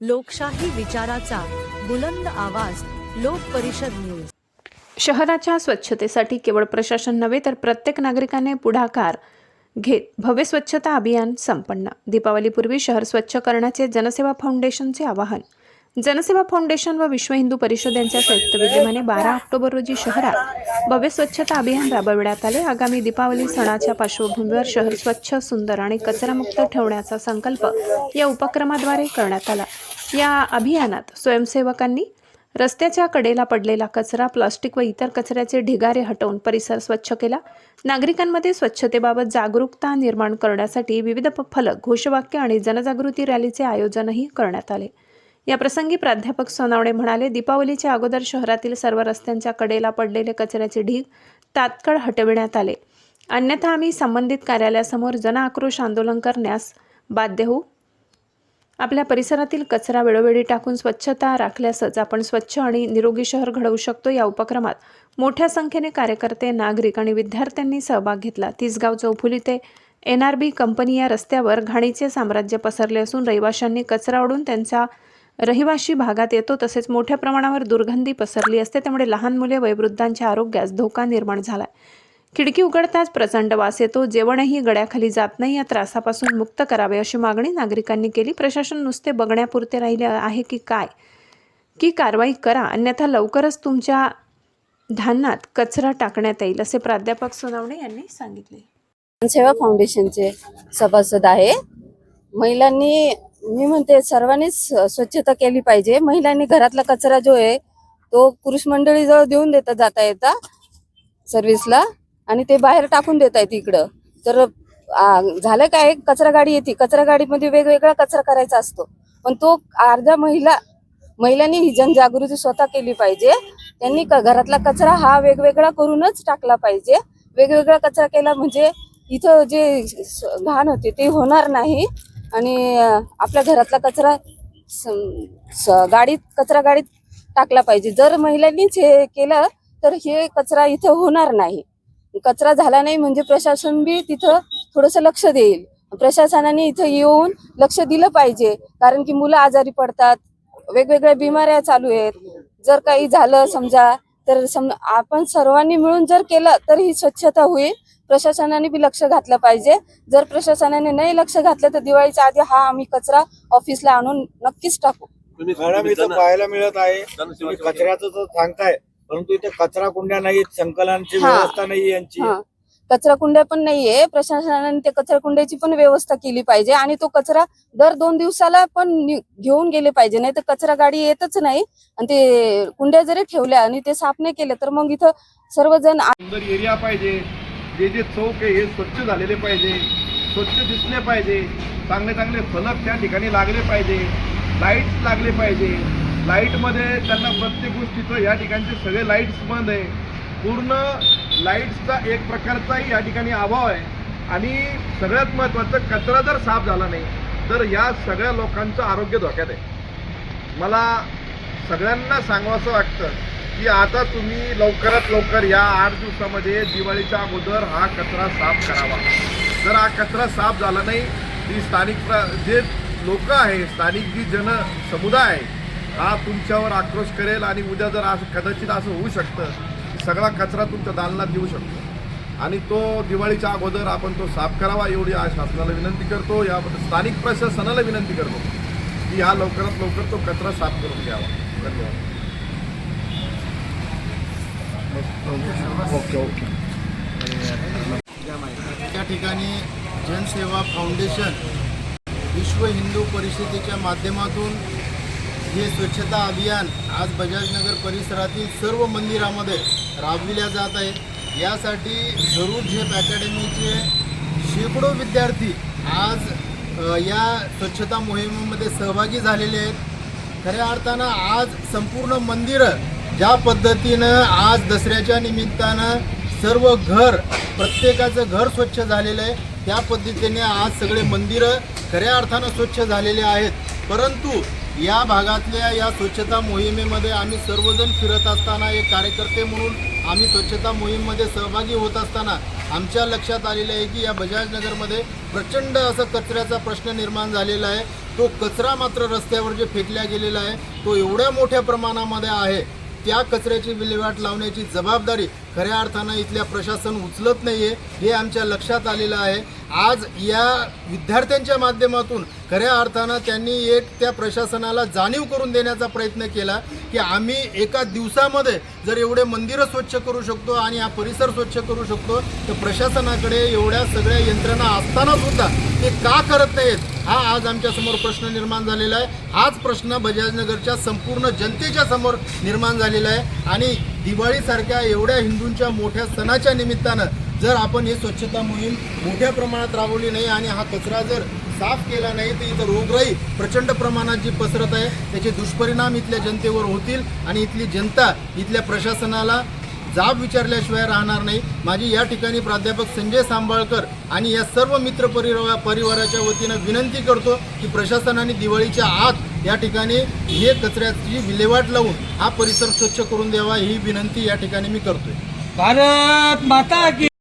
लोकशाही विचाराचा बुलंद आवाज लोक परिषद न्यूज. शहराच्या स्वच्छतेसाठी केवळ प्रशासन नव्हे तर प्रत्येक नागरिकाने पुढाकार घेत भव्य स्वच्छता अभियान संपन्न. दीपावलीपूर्वी शहर स्वच्छ करण्याचे जनसेवा फाउंडेशनचे आवाहन. जनसेवा फाउंडेशन व विश्व हिंदू परिषद यांच्या संयुक्त विद्यमाने बारा ऑक्टोबर रोजी शहरात भव्य स्वच्छता अभियान राबविण्यात आले. आगामी दीपावली सणाच्या पार्श्वभूमीवर शहर स्वच्छ सुंदर आणि कचरामुक्त ठेवण्याचा संकल्प या उपक्रमाद्वारे करण्यात आला. या अभियानात स्वयंसेवकांनी रस्त्याच्या कडेला पडलेला कचरा प्लास्टिक व इतर कचऱ्याचे ढिगारे हटवून परिसर स्वच्छ केला. नागरिकांमध्ये स्वच्छतेबाबत जागरूकता निर्माण करण्यासाठी विविध फलक घोषवाक्य आणि जनजागृती रॅलीचे आयोजनही करण्यात आले. या प्रसंगी प्राध्यापक सोनावणे म्हणाले दीपावलीच्या अगोदर शहरातील सर्व रस्त्यांच्या कडेला पडलेले कचऱ्याचे ढीग तात्काळ हटविण्यात आले. अन्यथा आम्ही संबंधित कार्यालयासमोर जनआक्रोश आंदोलन करण्यास बाध्य होऊ आपल्या परिसरातील कचरा वेळोवेळी टाकून स्वच्छता राखल्यासच आपण स्वच्छ आणि निरोगी शहर घडवू शकतो या उपक्रमात. मोठ्या संख्येने कार्यकर्ते नागरिक आणि विद्यार्थ्यांनी सहभाग घेतला. तिसगाव चौफुली ते एन आर बी कंपनी या रस्त्यावर घाणीचे साम्राज्य पसरले असून रहिवाशांनी कचरा ओढून त्यांचा रहिवाशी भागात येतो तसेच मोठ्या प्रमाणावर दुर्गंधी पसरली असते त्यामुळे लहान मुले वयोवृद्धांच्या आरोग्यास धोका निर्माण झाला आहे खिडकी उघडताच प्रचंड वास येतो. जेवणही गड्याखाली जात नाही. या त्रासापासून मुक्त करावे अशी मागणी नागरिकांनी केली. प्रशासन नुसते बघण्यापुरते राहिले आहे की काय? की कारवाई करा. अन्यथा लवकरच तुमच्या धान्यात कचरा टाकण्यात येईल असे प्राध्यापक सोनावणे यांनी सांगितले. सेवा फाउंडेशनचे सभासद आहे. महिलांनी मी म्हणते सर्वांनीच स्वच्छता केली पाहिजे. महिलांनी घरातला कचरा जो आहे तो पुरुष मंडळी जवळ देऊन देता जाता येता. सर्व्हिसला आणि ते बाहेर टाकून देत आहेत इकडं. तर झालं काय? कचरा गाडी येते. कचरा गाडीमध्ये वेगवेगळा कचरा करायचा असतो. पण तो अर्ध्या महिला महिलांनी ही जनजागृती स्वतः केली पाहिजे. त्यांनी क- घरातला कचरा हा वेगवेगळा करूनच टाकला पाहिजे. वेगवेगळा कचरा केला म्हणजे इथं जे स- घाण होते ते होणार नाही. आणि आपल्या घरातला कचरा स- स- गाडीत कचरा गाडीत टाकला पाहिजे. जर महिलांनीच हे केलं तर हे कचरा इथं होणार नाही. कचरा झाला नाही म्हणजे प्रशासन बी तिथं थोडस लक्ष देईल. प्रशासनाने इथं येऊन लक्ष दिलं पाहिजे. कारण की मुलं आजारी पडतात. वेगवेगळ्या बिमाऱ्या चालू आहेत. जर काही झालं समजा तर सम आपण सर्वांनी मिळून जर केलं तर ही स्वच्छता होईल. प्रशासनाने बी लक्ष घातलं पाहिजे. जर प्रशासनाने नाही लक्ष घातलं तर दिवाळीच्या आधी हा आम्ही कचरा ऑफिसला आणून नक्कीच टाकू. मॅडम इथं पाहायला मिळत आहे. कचऱ्याचं सांगताय. परंतु इथे कचरा कुंड्या नाहीत संकलनाची हा. व्यवस्था नाही यांची. हा. कचरा कुंड्या पण नाहीये. प्रशासनाने ते कचरा कुंड्याची पण व्यवस्था केली पाहिजे आणि तो कचरा दर दोन दिवसाला पण नि- घेऊन गेले पाहिजे. नाही तर कचरा गाडी येतच नाही आणि ते कुंड्या जरी ठेवल्या आणि ते साफ नाही केलं तर मग इथं सर्वजण सुंदर एरिया पाहिजे. जे जे चौक आहे हे स्वच्छ झालेले पाहिजे. स्वच्छ दिसले पाहिजे. चांगले चांगले फलक त्या ठिकाणी लागले पाहिजे. लाईट्स लागले पाहिजे. लाईटमध्ये त्यांना प्रत्येक गोष्टीचं या ठिकाणचे सगळे लाईट्स बंद आहे. पूर्ण लाईट्सचा एक प्रकारचाही या ठिकाणी अभाव आहे. आणि सगळ्यात महत्त्वाचं कचरा जर साफ झाला नाही तर या सगळ्या लोकांचं आरोग्य धोक्यात आहे. मला सगळ्यांना सांगावंसं वाटतं की आता तुम्ही लवकरात लवकर या आठ दिवसामध्ये दिवाळीच्या अगोदर हा कचरा साफ करावा. जर हा कचरा साफ झाला नाही ती स्थानिक प्र जे लोक आहे स्थानिक जी जन समुदाय आहे हा तुमच्यावर आक्रोश करेल आणि उद्या जर असं कदाचित असं होऊ शकतं की सगळा कचरा तुमच्या दालनात येऊ शकतो. आणि तो दिवाळीच्या अगोदर आपण तो साफ करावा एवढी आज शासनाला विनंती करतो. याबद्दल स्थानिक प्रशासनाला विनंती करतो की हा लवकरात लवकर तो कचरा साफ करून घ्यावा. धन्यवाद. त्या ठिकाणी जनसेवा फाउंडेशन विश्व हिंदू परिषदेच्या माध्यमातून हे स्वच्छता अभियान आज बजाजनगर परिसरातील सर्व मंदिरामध्ये राबविल्या जात आहे. यासाठी जरूर झेप अकॅडमीचे शेकडो विद्यार्थी आज या स्वच्छता मोहिमेमध्ये सहभागी झालेले आहेत. खऱ्या अर्थानं आज संपूर्ण मंदिरं ज्या पद्धतीनं आज दसऱ्याच्या निमित्तानं सर्व घर प्रत्येकाचं घर स्वच्छ झालेलं आहे त्या पद्धतीने आज सगळे मंदिरं खऱ्या अर्थानं स्वच्छ झालेले आहेत. परंतु या भागातल्या या स्वच्छता मोहिमेमध्ये आम्ही सर्वजण फिरत असताना एक कार्यकर्ते म्हणून आम्ही स्वच्छता मोहिमेमध्ये सहभागी होत असताना आमच्या लक्षात आलेलं आहे की या बजाजनगरमध्ये प्रचंड असं कचऱ्याचा प्रश्न निर्माण झालेला आहे. तो कचरा मात्र रस्त्यावर जे फेकल्या गेलेला आहे तो एवढ्या मोठ्या प्रमाणामध्ये आहे. त्या कचऱ्याची विल्हेवाट लावण्याची जबाबदारी खऱ्या अर्थानं इथल्या प्रशासन उचलत नाही आहे हे आमच्या लक्षात आलेलं आहे. आज या विद्यार्थ्यांच्या माध्यमातून खऱ्या अर्थानं त्यांनी एक त्या प्रशासनाला जाणीव करून देण्याचा प्रयत्न केला की आम्ही एका दिवसामध्ये जर एवढे मंदिरं स्वच्छ करू शकतो आणि हा परिसर स्वच्छ करू शकतो तर प्रशासनाकडे एवढ्या सगळ्या यंत्रणा असताना सुद्धा ते का करत नाहीत हा आज आमच्यासमोर प्रश्न निर्माण झालेला आहे. हाच प्रश्न बजाजनगरच्या संपूर्ण जनतेच्या समोर निर्माण झालेला आहे. आणि दिवाळीसारख्या एवढ्या हिंदूंच्या मोठ्या सणाच्या निमित्तानं जर आपण ही स्वच्छता मोहीम मोठ्या प्रमाणात राबवली नाही आणि हा कचरा जर साफ केला नाही तर इथं रोगराई प्रचंड प्रमाणात जी पसरत आहे त्याचे दुष्परिणाम इथल्या जनतेवर होतील आणि इथली जनता इथल्या प्रशासनाला जाब विचारल्याशिवाय राहणार नाही. माझी या ठिकाणी प्राध्यापक संजय सांबाळकर आणि या सर्व मित्र परिवा परिवाराच्या वतीनं विनंती करतो की प्रशासनाने दिवाळीच्या आत या ठिकाणी हे कचऱ्याची विल्हेवाट लावून हा परिसर स्वच्छ करून द्यावा ही विनंती या ठिकाणी मी करतोय. भारत माता की